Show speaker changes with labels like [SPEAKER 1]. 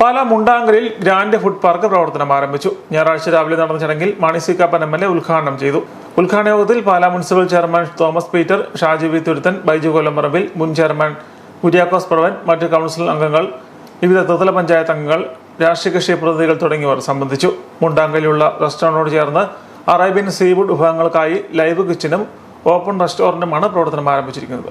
[SPEAKER 1] പാല മുണ്ടാങ്കലിൽ grand food park പ്രവർത്തനം ആരംഭിച്ചു. ഞായറാഴ്ച രാവിലെ നടന്ന ചടങ്ങിൽ Mani C Kappan M L A ഉദ്ഘാടനം ചെയ്തു. ഉദ്ഘാടന യോഗത്തിൽ Pala municipal chairman Thomas Peter Shaji V Thuruthan Baiju Kollamparambil മുൻ ചെയർമാൻ കുര്യാക്കോസ് പ്രവൻ മറ്റ് കൗൺസിൽ അംഗങ്ങൾ വിവിധ ത്രിതല പഞ്ചായത്ത് അംഗങ്ങൾ രാഷ്ട്രീയ കക്ഷി പ്രതിനിധികൾ തുടങ്ങിയവർ സംബന്ധിച്ചു. മുണ്ടാങ്കലിലുള്ള റെസ്റ്റോറന്റിനോട് ചേർന്ന് അറേബ്യൻ സീ ഫുഡ് വിഭവങ്ങൾക്കായി ലൈവ് കിച്ചനും ഓപ്പൺ റെസ്റ്റോറന്റുമാണ് പ്രവർത്തനം ആരംഭിച്ചിരിക്കുന്നത്.